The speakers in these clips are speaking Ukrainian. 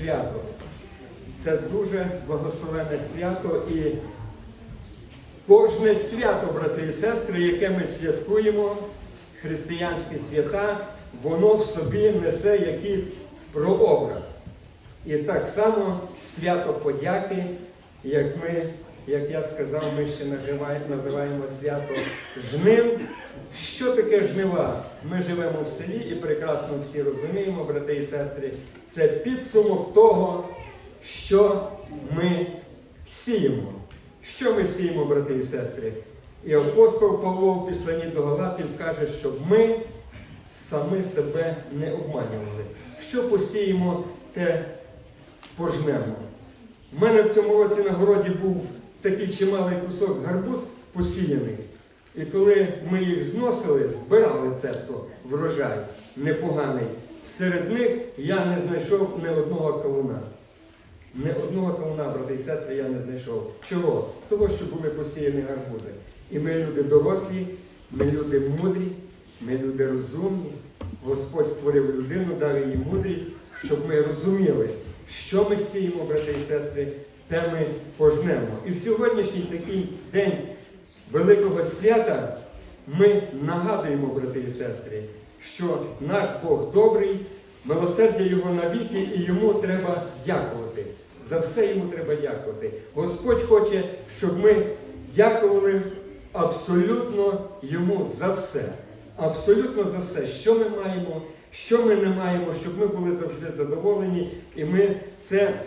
свято. Це дуже благословенне свято і кожне свято, брати і сестри, яке ми святкуємо, християнські свята, воно в собі несе якийсь прообраз. І так само свято подяки, як ми, як я сказав, ми ще називаємо, свято жнив. Що таке жнива? Ми живемо в селі і прекрасно всі розуміємо, брати і сестри, це підсумок того, що ми сіємо. Що ми сіємо, брати і сестри? І апостол Павло в післанні до Галатів каже, щоб ми самі себе не обманювали. Що посіємо, те пожнемо. У мене в цьому році на городі був такий чималий кусок гарбуз посіяний. І коли ми їх зносили, збирали цебто врожай непоганий, серед них я не знайшов ні одного кавуна. Не одного кавуна, брати і сестри, я не знайшов. Чого? Того, що були посіяні гарбузи. І ми люди дорослі, ми люди мудрі, ми люди розумні. Господь створив людину, дав їй мудрість, щоб ми розуміли, що ми сіємо, брати і сестри, те ми пожнемо. І в сьогоднішній такий день Великого свята ми нагадуємо, брати і сестри, що наш Бог добрий, милосердя Його навіки, і йому треба дякувати. За все йому треба дякувати. Господь хоче, щоб ми дякували абсолютно йому за все. Абсолютно за все, що ми маємо, що ми не маємо, щоб ми були завжди задоволені. І ми це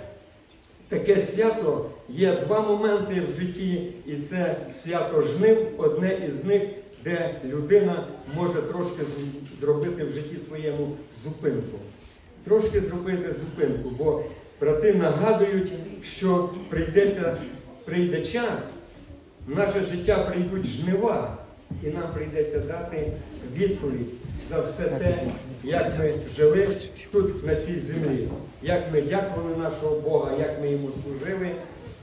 таке свято є два моменти в житті, і це свято жнив, одне із них, де людина може трошки зробити в житті своєму зупинку. Трошки зробити зупинку, бо брати нагадують, що прийдеться, прийде час, в наше життя прийдуть жнива, і нам прийдеться дати відповідь за все те, як ми жили тут, на цій землі, як ми дякували нашого Бога, як ми йому служили,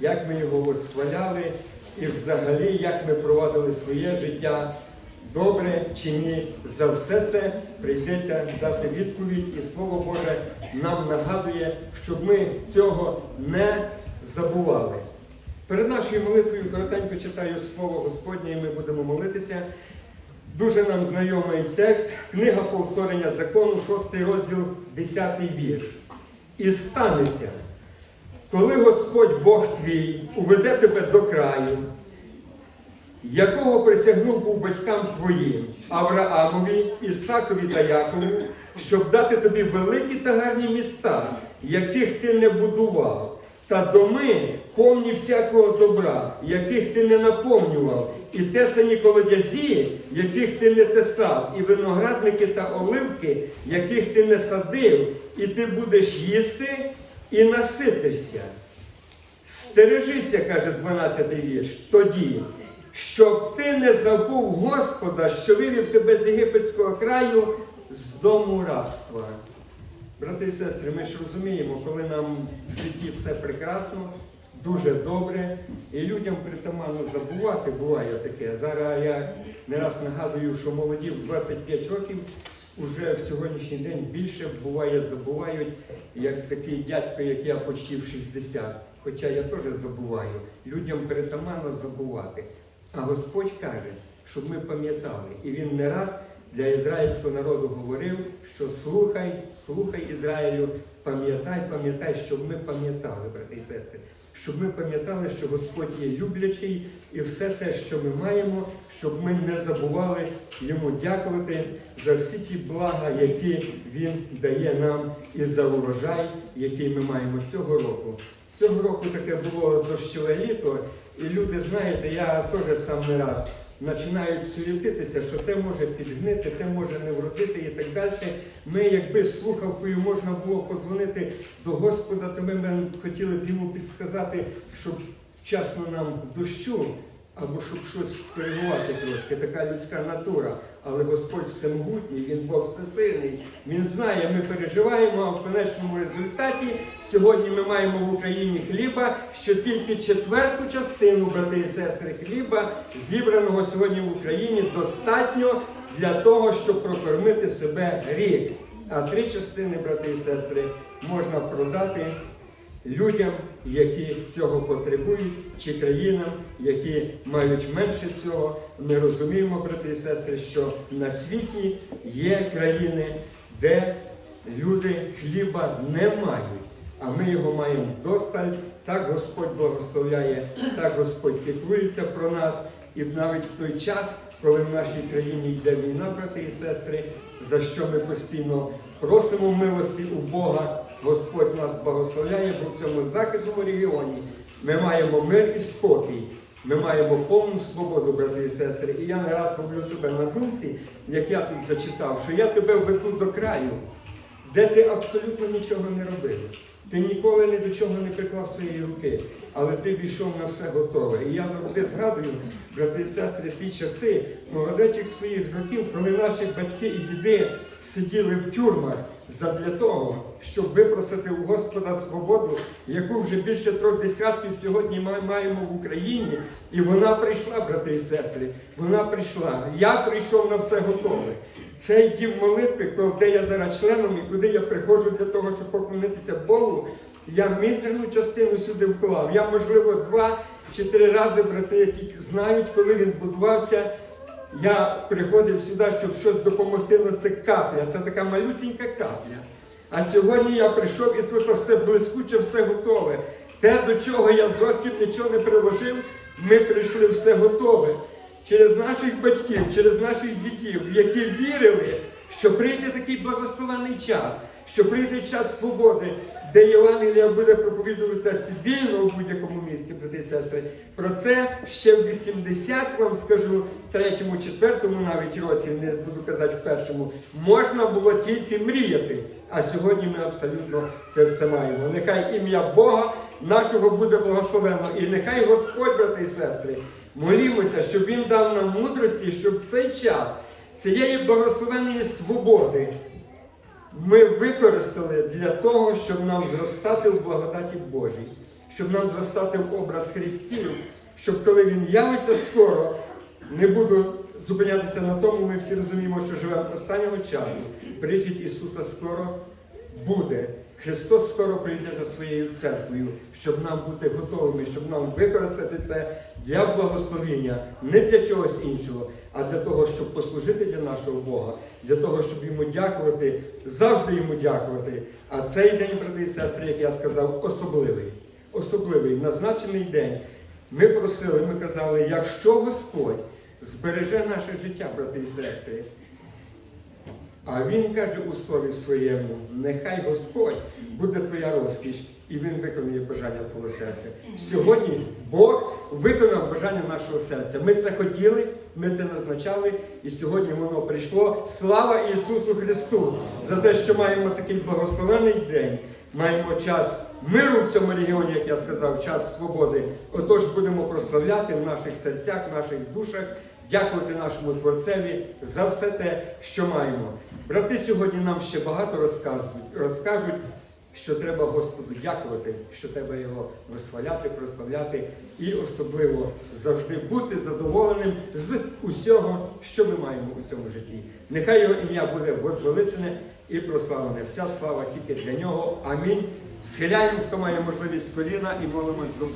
як ми його восхваляли, і взагалі, як ми проводили своє життя. Добре чи ні, за все це прийдеться дати відповідь, і Слово Боже нам нагадує, щоб ми цього не забували. Перед нашою молитвою коротенько читаю Слово Господнє, і ми будемо молитися. Дуже нам знайомий текст, книга повторення закону, 6 розділ, 10 вірш. І станеться, коли Господь Бог твій уведе тебе до краю, якого присягнув був батькам твоїм, Авраамові, Ісакові та Якову, щоб дати тобі великі та гарні міста, яких ти не будував, та доми повні всякого добра, яких ти не наповнював, і тесані колодязі, яких ти не тесав, і виноградники та оливки, яких ти не садив, і ти будеш їсти і наситишся. Стережися, каже 12 вірш, тоді, щоб ти не забув Господа, що вивів тебе з єгипетського краю з дому рабства. Брати і сестри, ми ж розуміємо, коли нам в житті все прекрасно, дуже добре, і людям притаманно забувати буває таке. Зараз я не раз нагадую, що молоді в 25 років уже в сьогоднішній день більше буває забувають, як такий дядько, як я почти в 60. Хоча я теж забуваю. Людям притаманно забувати. А Господь каже, щоб ми пам'ятали. І він не раз для ізраїльського народу говорив, що слухай, слухай Ізраїлю, пам'ятай, пам'ятай, щоб ми пам'ятали, брати і сестри. Щоб ми пам'ятали, що Господь є люблячий, і все те, що ми маємо, щоб ми не забували йому дякувати за всі ті блага, які він дає нам, і за урожай, який ми маємо цього року. Цього року таке було дощове літо, і люди, знаєте, я теж сам не раз починають суєтитися, що те може підгнити, те може не вродити і так далі. Ми, якби слухавкою можна було позвонити до Господа, то ми б хотіли б йому підсказати, щоб вчасно нам дощу, або щоб щось скоригувати трошки, така людська натура. Але Господь всемогутній, Він Бог всесильний, Він знає, ми переживаємо, а в конечному результаті сьогодні ми маємо в Україні хліба, що тільки четверту частину, брати і сестри, хліба, зібраного сьогодні в Україні, достатньо для того, щоб прокормити себе рік. А три частини, брати і сестри, можна продати людям, які цього потребують, чи країнам, які мають менше цього. Ми розуміємо, брати і сестри, що на світі є країни, де люди хліба не мають, а ми його маємо вдосталь. Так Господь благословляє, так Господь піклується про нас. І навіть в той час, коли в нашій країні йде війна, брати і сестри, за що ми постійно просимо милості у Бога, Господь нас благословляє, бо в цьому західному регіоні ми маємо мир і спокій. Ми маємо повну свободу, брати і сестри. І я не раз роблю себе на думці, як я тут зачитав, що я тебе веду до краю, де ти абсолютно нічого не робив. Ти ніколи ні до чого не приклав свої руки, але ти війшов на все готове. І я завжди згадую, брати і сестри, ті часи молодечих своїх років, коли наші батьки і діди сиділи в тюрмах задля того, щоб випросити у Господа свободу, яку вже більше трьох десятків сьогодні ми маємо в Україні. І вона прийшла, брати і сестри. Вона прийшла. Я прийшов на все готове. Цей дім молитви, де я зараз членом і куди я приходжу для того, щоб поклонитися Богу, я мізерну частину сюди вклав. Я, можливо, два чи три рази, брати, тільки знають, коли він будувався. Я приходив сюди, щоб щось допомогти, але це капля, це така малюсінька капля. А сьогодні я прийшов і тут все блискуче, все готове. Те, до чого я зовсім нічого не приложив, ми прийшли все готове. Через наших батьків, через наших дітей, які вірили, що прийде такий благословений час, що прийде час свободи, де Євангелія буде проповідуватися вільно у будь-якому місці, брати і сестри. Про це ще в 80, вам скажу, третьому, четвертому навіть році, не буду казати в першому, можна було тільки мріяти. А сьогодні ми абсолютно це все маємо. Нехай ім'я Бога нашого буде благословено. І нехай Господь, брати і сестри, молімося, щоб Він дав нам мудрості, щоб цей час цієї благословеної свободи ми використали для того, щоб нам зростати в благодаті Божій, щоб нам зростати в образ Христів, щоб коли Він явиться скоро, не буду зупинятися на тому, ми всі розуміємо, що живемо останнього часу. Прихід Ісуса скоро буде. Христос скоро прийде за своєю церквою, щоб нам бути готовими, щоб нам використати це для благословення, не для чогось іншого, а для того, щоб послужити для нашого Бога, для того, щоб йому дякувати, завжди йому дякувати. А цей день, брати і сестри, як я сказав, особливий. Особливий, назначений день. Ми просили, ми казали, якщо Господь збереже наше життя, брати і сестри, а він каже у слові своєму: нехай Господь буде твоя розкіш, і Він виконує бажання твого серця. Сьогодні Бог виконав бажання нашого серця. Ми це хотіли, ми це назначали, і сьогодні воно прийшло. Слава Ісусу Христу за те, що маємо такий благословений день. Маємо час миру в цьому регіоні, як я сказав, час свободи. Отож будемо прославляти в наших серцях, в наших душах, дякувати нашому Творцеві за все те, що маємо. Брати сьогодні нам ще багато розкажуть, що треба Господу дякувати, що треба його висваляти, прославляти і особливо завжди бути задоволеним з усього, що ми маємо у цьому житті. Нехай його ім'я буде возвеличене і прославлене. Вся слава тільки для нього. Амінь. Схиляємо, хто має можливість коліна і молимось до Бога.